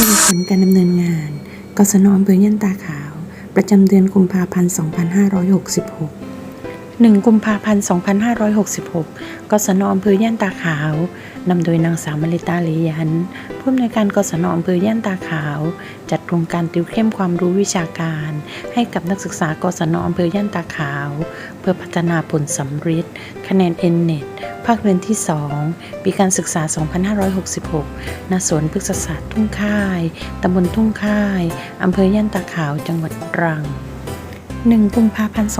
สรุปผลการดำเนินงาน กสนอำเภอย่านตาขาว ประจำเดือนกุมภาพันธ์ 2566 1 กุมภาพันธ์ 2566 กศนอำเภอย่านตาขาว นำโดยนางสาวมลิตาลียัน ผู้อำนวยการกศนอำเภอย่านตาขาว จัดโครงการติวเข้มความรู้วิชาการ ให้กับนักศึกษากศนอำเภอย่านตาขาว เพื่อพัฒนาผลสำฤทธิ์คะแนน N-NET ภาคเรียนที่ 2 ปีการศึกษา 2566 ณ สวนพฤกษศาสตร์ทุ่งค่าย ตำบลทุ่งค่าย อำเภอย่านตาขาว จังหวัดตรัง 1 กุมภาพันธ์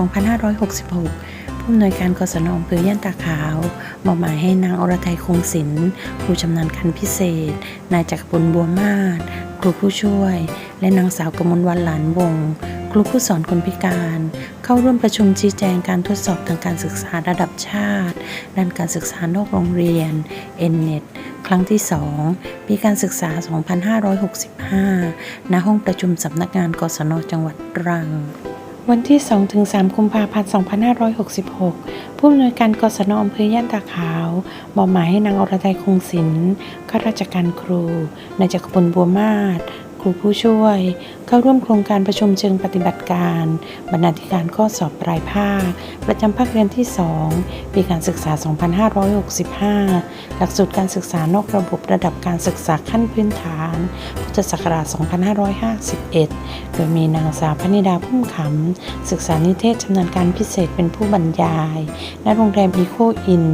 2566 ผู้อำนวยการกศนอำเภอย่านตาขาวมอบหมายให้นางอรไทยคงศิลป์ครูชำนาญการพิเศษ นายจักรพลบัวมาศครูผู้ช่วย และนางสาวกมลวันหลานวงศ์ครูผู้สอนคนพิการ เข้าร่วมประชุมชี้แจงการทดสอบทางการศึกษาระดับชาติ ด้านการศึกษานอกโรงเรียน N-NET ครั้งที่ 2 ปีการศึกษา 2565 ณ ห้องประชุมสำนักงานกศนจังหวัดตรัง วันที่ 2-3 กุมภาพันธ์ 2566 ผู้อำนวยการกศนอำเภอย่านตาขาว มอบหมายให้นางอรทัยคงศิลป์ข้าราชการครู นายจักรพลบัวมาศ ครูผู้ช่วย เข้าร่วมโครงการประชุมเชิงปฏิบัติการ บรรณาธิการข้อสอบปลายภาค ประจำภาคเรียนที่ 2 ปีการศึกษา 2565 หลักสูตรการศึกษานอกระบบระดับการศึกษาขั้นพื้นฐาน พุทธศักราช 2551 โดยมีนางสาวพนิดาพุ่มขำ ศึกษานิเทศชำนาญการพิเศษเป็นผู้บรรยาย ณ โรงแรมอีโคอิน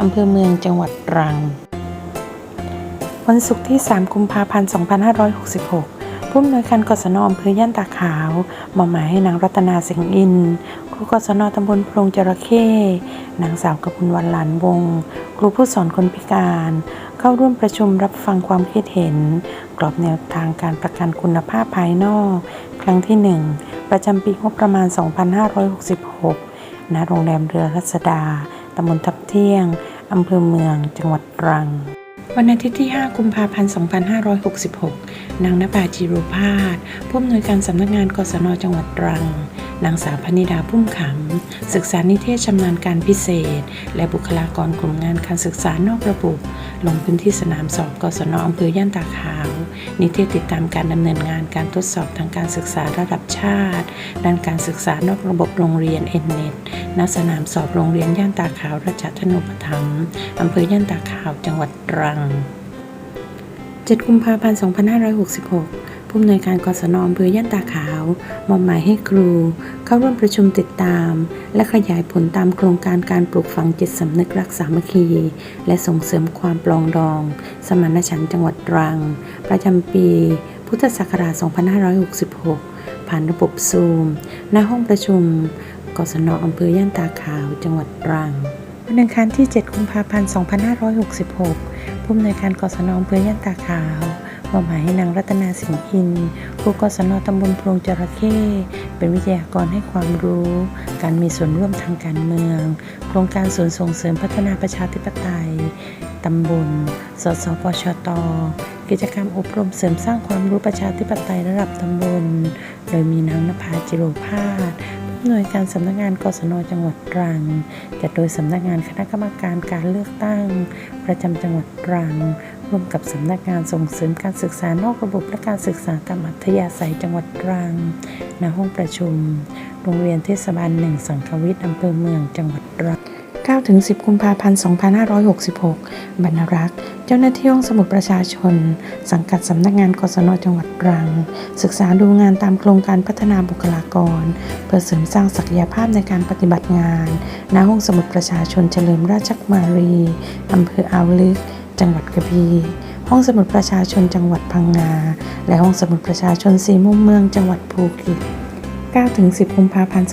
อำเภอเมืองจังหวัดตรัง วันศุกร์ที่ 3 กุมภาพันธ์ 2566 ผู้อำนวยการกศนอำเภอย่านตาขาวมอบหมายให้นางรัตนาสิงห์อิน ครูกศนตำบลโพรงจระเข้ นางสาวกบุญวันหลานวงศ์ครูผู้สอนคนพิการ เข้าร่วมประชุมรับฟังความคิดเห็น กรอบแนวทางการประกันคุณภาพภายนอก ครั้งที่ 1 ประจำปีงบประมาณ 2566 ณ โรงแรมเรือรัศดา ตำบลทับเที่ยง อำเภอเมือง จังหวัดตรัง วันอาทิตย์ที่ 5 กุมภาพันธ์ 2566 นางนภาจิรุพาสผู้อำนวยการสำนักงานกศนจังหวัดตรัง นางสาวพนิดาพุ่มขำศึกษานิเทศชำนาญการพิเศษ และบุคลากรกลุ่มงานการศึกษานอกระบบ ลงพื้นที่สนามสอบกศนอำเภอย่านตาขาว นิเทศติดตามการดำเนินงานการทดสอบทางการศึกษาระดับชาติ ด้านการศึกษานอกระบบโรงเรียน N-NET ณสนามสอบโรงเรียนย่านตาขาวราชธนุปถัมภ์อำเภอย่านตาขาวจังหวัดตรัง 7 กุมภาพันธ์ 2566 ผู้อำนวยการกศนอำเภอย่านตาขาว มอบหมายให้ครู เข้าร่วมประชุมติดตาม และขยายผลตามโครงการการปลูกฝังจิตสำนึกรักสามัคคี และส่งเสริมความปลองดอง สมานฉันท์จังหวัดตรัง ประจำปี พุทธศักราช 2566 ผ่านระบบซูมณห้องประชุมกศนอำเภอย่านตาขาว จังหวัดตรังวันอังคารที่ 7 กุมภาพันธ์ 2566 ผู้อำนวยการกศนอำเภอย่านตาขาว มอบหมายให้นางรัตนาสิงห์อินครูกศนตำบลโพรงจระเข้เป็นวิทยากรให้ความรู้ การมีส่วนร่วมทางการเมือง โครงการศูนย์ส่งเสริมพัฒนาประชาธิปไตยตำบล สสปชต กิจกรรมอบรมเสริมสร้างความรู้ประชาธิปไตยระดับตำบล โดยมีนางนภาจิโรพาสผู้อำนวยการสำนักงานกศนจังหวัดตรังจัดโดยสำนักงานคณะกรรมการการเลือกตั้ง ประจำจังหวัดตรัง ร่วมกับสำนักงานส่งเสริมการศึกษานอกระบบและการศึกษาตามอัธยาศัยจังหวัดตรังณห้องประชุม โรงเรียนเทศบาลหนึ่งสังควิทย์อำเภอเมืองจังหวัดตรัง9ถึง10 กุมภาพันธ์ 2566 บรรณรักษ์ เจ้าหน้าที่ห้องสมุดประชาชน สังกัดสำนักงานกศนจังหวัดตรัง ศึกษาดูงานตามโครงการพัฒนาบุคลากร เพื่อเสริมสร้างศักยภาพในการปฏิบัติงาน ณ ห้องสมุดประชาชนเฉลิมราชกุมารี อำเภออ่าวลึก จังหวัดกระบี่ห้องสมุดประชาชนจังหวัดพังงา และห้องสมุดประชาชนสีมุมเมืองจังหวัดภูเก็ต9ถึง10กุมภาพันธ์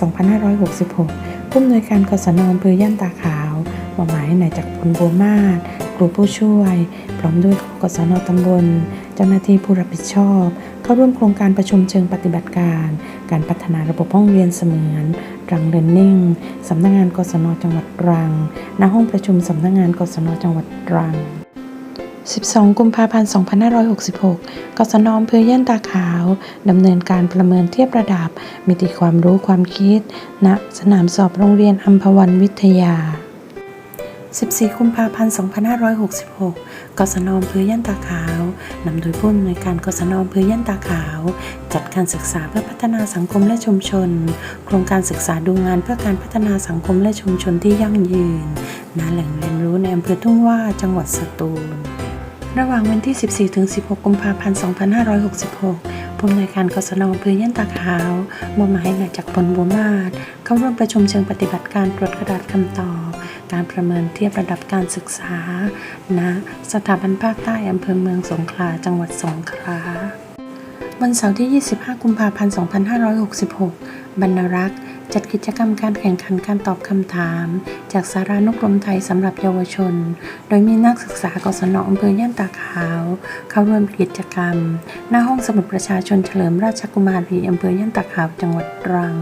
2566 ผู้อำนวยการกศนอำเภอย่านตาขาวมอบหมายให้นายจักรพลบัวมาศครูผู้ช่วย พร้อมด้วยกศนตำบล เจ้าหน้าที่ผู้รับผิดชอบ เข้าร่วมโครงการประชุมเชิงปฏิบัติการ การพัฒนาระบบห้องเรียนเสมือนรังเรนนิ่งสำนักงานกศนจังหวัดตรัง ณ ห้องประชุมสำนักงานกศนจังหวัดตรัง 12 กุมภาพันธ์ 2566กศนอำเภอย่นตาขาว ดำเนินการประเมินเทียบระดับ มิติความรู้ความคิด ณ สนามสอบโรงเรียนอัมพวันวิทยา 14 กุมภาพันธ์ 2566กศนอำเภอย่นตาขาว นำโดยผู้อำนวยการกศนอำเภอย่นตาขาว จัดการศึกษาเพื่อพัฒนาสังคมและชุมชน โครงการศึกษาดูงานเพื่อการพัฒนาสังคมและชุมชนที่ยั่งยืนณแหล่งเรียนรู้ในอำเภอทุ่งว่าจังหวัดสตูล ระหว่างวันที่ 14ถึง16 กุมภาพันธ์ 2566 ผู้อำนวยการกศนอำเภอย่านตาขาวมอบหมายนายจักรพลบัวมาศเข้าร่วมประชุมเชิงปฏิบัติการตรวจกระดาษคำตอบ การประเมินเทียบระดับการศึกษา ณ สถาบันภาคใต้อำเภอเมืองสงขลา จังหวัดสงขลา วันเสาร์ที่ 25 กุมภาพันธ์ 2566 บรรณรักษ์ จัดกิจกรรมการแข่งขันการตอบคำถาม จากสารานุกรมไทยสำหรับเยาวชน โดยมีนักศึกษากศนอำเภอย่านตาขาว เข้าร่วมกิจกรรม หน้าห้องสมุดประชาชนเฉลิมราชกุมารีอำเภอย่านตาขาวจังหวัดตรัง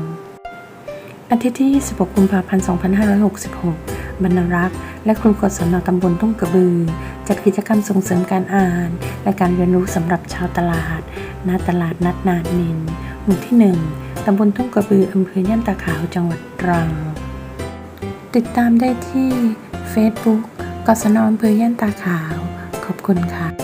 อาทิตย์ที่ 26 กุมภาพันธ์ 2566 บรรณรักษ์และครูกศนตำบลทุ่งกระบือ จัดกิจกรรมส่งเสริมการอ่าน และการเรียนรู้สำหรับชาวตลาดณตลาดนัดนาดนินหมู่ที่ 1 ตำบลทุ่งกระบืออำเภอย่านตาขาวจังหวัดตรัง ติดตามได้ที่ Facebook กศนอำเภอย่านตาขาว ขอบคุณค่ะ